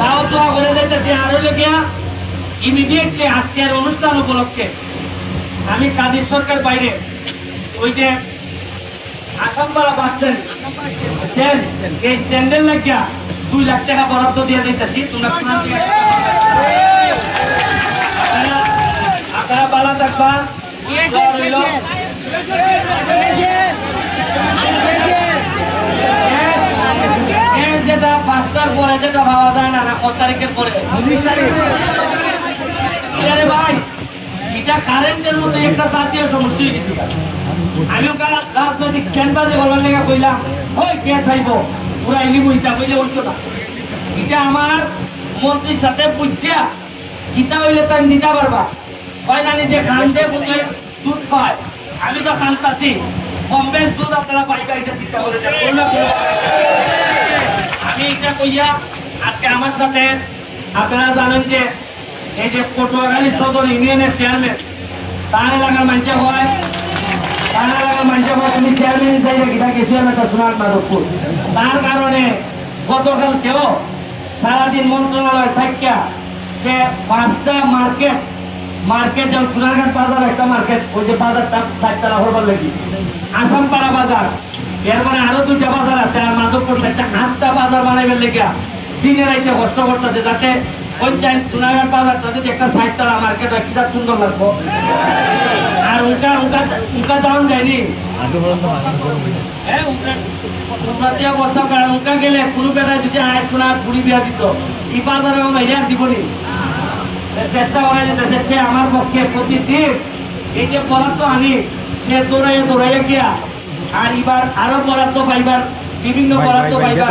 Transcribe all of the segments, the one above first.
তাও তো উপলক্ষে আমি কাদির সরকার বাইরে ওই যে আসামপাড়া বাস স্ট্যান্ডের লাগিয়া দুই লাখ টাকা বরাদ্দ দিয়ে দিতেছি তোমরা বালা থাকবা যেটা পাঁচটার পরে যেটা পাওয়া যায় না না কত তারিখের পরে? ভাই এটা কারেন্টের মধ্যে একটা জাতীয় সমস্যা হয়ে গেছে। আমিও কাল রাজনৈতিক স্ট্যান্ড বাজে বলবার লেগে কইলাম ওই গ্যাস আইব পুরা ইলি বইতা কইলে বলতো না। এটা আমার মন্ত্রীর সাথে বুঝছা গীতা হইলে তাই নিতে পারবা কয় না নিজে খানতে বুঝে দুধ পায় আমি তো খানতাছি কমবেশ দুধ আপনারা পাইবা এটা চিন্তা করে। আমি এটা কইয়া আজকে আমার সাথে আপনারা জানেন যে এই যে পটুয়াখালী সদর ইউনিয়নের চেয়ারম্যান, তার এলাকার মানুষ হয় তার এলাকার মানুষ হয় তুমি চেয়ারম্যান হিসাবে গীতা গেছি আমি একটা সোনার মাধবপুর। তার কারণে গতকাল কেউ সারাদিন মন্ত্রণালয় থাকিয়া সে পাঁচটা মার্কেট মার্কেট যেমন সোনারঘাট বাজার, একটা মার্কেট ওই যে বাজারটা চারতলা হবার লাগি। আসামপাড়া বাজার। এর মানে আরও দুইটা বাজার আছে আর মাধবপুর সাইডটা আটটা বাজার বানাইবার লেগে দিনে রাইতে কষ্ট করতেছে যাতে পঞ্চায়েত যদি একটা চারতলা মার্কেট হয় সুন্দর লাগবো। আর উনকা উনকা উনকা যাওয়া যায়নি। হ্যাঁ, গেলে যদি আয় বিয়া সে আমার পক্ষে প্রতিদিন এই যে বরাদ্দ আনি সে দৌড়াইয়া দৌড়াইয়া গিয়া আর এবার আরও বরাদ্দ পাইবার বিভিন্ন বরাদ্দ পাইবার।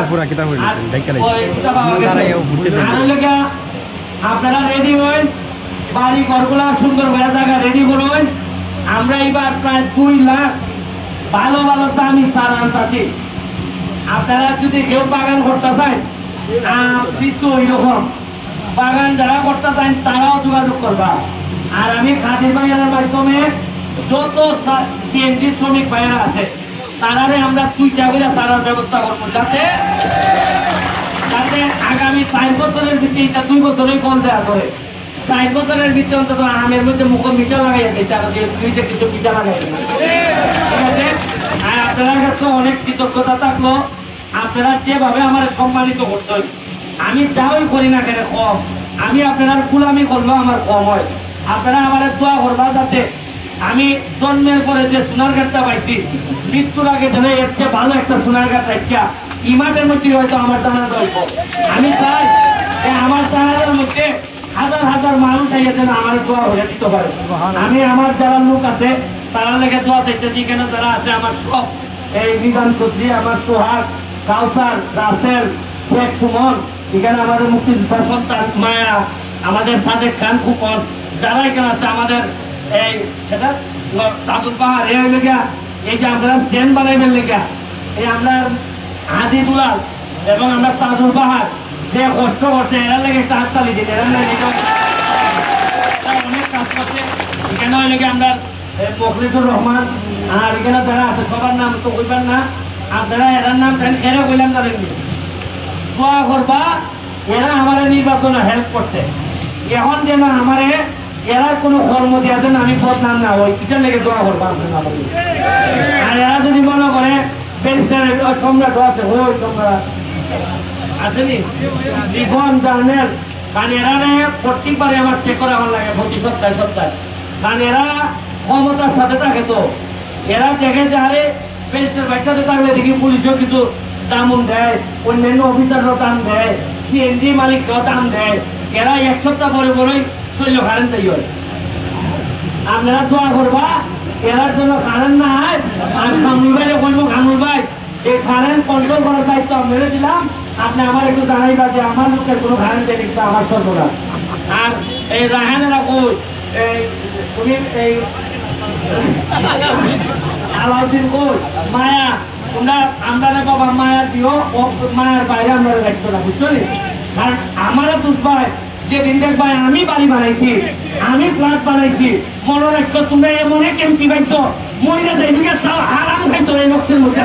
আপনারা রেডি হইন বাড়ি ঘরগুলা সুন্দর হয়ে জায়গা রেডি করুন। আমরা এবার প্রায় দুই লাখ ভালো ভালো দামি সার আনতাছি। আপনারা যদি কেউ বাগান করতে চান কিছু এরকম বাগান যারা করতে চান তারাও যোগাযোগ করবা। আর আমি খাদির বাজারের মাধ্যমে যত সিএনজি শ্রমিক ভাইয়েরা আছে তারারে আমরা দুইটা করে সারার ব্যবস্থা করব। যাতে যাতে আগামী চার বছরের ভিতরে এটা দুই বছরেই ফল দেওয়া করে চার বছরের ভিতরে অন্তত আমের মধ্যে মুখ মিঠা লাগাইয়া দিতে হবে দুইটা কিছু মিঠা লাগাই ঠিক আছে? আর আপনার কাছে অনেক কৃতজ্ঞতা থাকল। আপনারা যেভাবে আমার সম্মানিত করছেন, আমি যাই করি না কেন কম, আমি আপনার গুলামি করব আমার কম হয়। আপনারা আমার দোয়া করবা যাতে আমি জন্মের পরে যে সোনার গাছটা পাইছি মৃত্যুর আগে যেন এর চেয়ে ভালো একটা সোনার গাছ রাখা ইমাটের মধ্যে হয়তো আমার জানার গল্প। আমি চাই যে আমার জানাজার মধ্যে হাজার হাজার মানুষ আইয়া যেন আমার দোয়া হয়ে দিতে পারে। আমি আমার যারা লোক আছে তারা লেগে দোয়া চাইতেছি কেন যারা আছে আমার সব। এই বিধান চৌধুরী আমার সোহাগ কাউসার রাসেল শেখ সুমন এখানে আমাদের মুক্তিযোদ্ধা সন্তান মায়া আমাদের সাদেক খান খুপন যারা এখানে আছে আমাদের এই এবং আমরা পাহাড়, যে কষ্ট করছে এরা লেগে হাততালি দিন এরা এরা অনেক কাজ করছে। এখানে আমরা, এই মখলিদুর রহমান, আর এখানে যারা আছে, সবার নাম তো কইবার না আপনারা এরার নাম দোয়া করবা, এরা আমার নির্বাচনে হেল্প করছে। এখন যেন আমারে এরা কোনো কর্ম দেওয়া যেন আমি পথ নাম না হই এটা লেগে দোয়া করবা। আর এরা যদি মনে করে সম্রাট আছে জীবন জার্নেল কারণ এরা আমার চেক করা আমার লাগে, প্রতি সপ্তাহে সপ্তাহে। কারণ এরা ক্ষমতার সাথে থাকে তো। এরা দেখে যে, আরে ব্যারিস্টার বাচ্চাতে থাকলে দেখি পুলিশও কিছু দামন দেয়, অন্যান্য অফিসাররাও দাম দেয় সিএনজি মালিকরাও দাম দেয়। এরা এক সপ্তাহ পরে পরেই শৈল কারেন্ট তাই আপনারা দোয়া করবা, এরার জন্য কারেন্ট না হয় কামরুল ভাই বলব কামরুল ভাই এই কারেন্ট কন্ট্রোল করার দায়িত্ব মেরে দিলাম। আপনি আমার একটু জানাইবা যে আমার লোকের কোনো কারেন্ট দেয় আমার সর্বদা আর এই রাহানেরা কই? এই আলাউদ্দিন কই? মায়া, তোমরা, আমরা বাবা, মায়া দিও মায়ার বাইরে আমরা রাখতো না বুঝছ? কারণ আমার দুষ ভাই যে দিন দেখবা আমি বাড়ি বানাইছি, আমি ফ্ল্যাট বানাইছি মনে তুমি তোমরা এমন কেমতি পাইছো, মহিলা যাইবিকা তাও হারাম খাইতো এই রক্তের মধ্যে।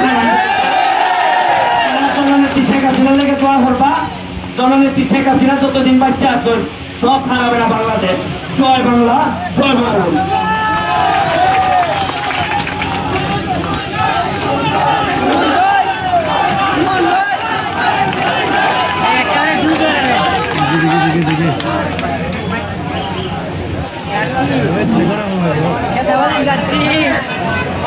জননেত্রী শেখ হাসিনা যতদিন বাচ্চা আছেন সব খারাপ বাংলাদেশ। জয় বাংলা জয় বাংলা।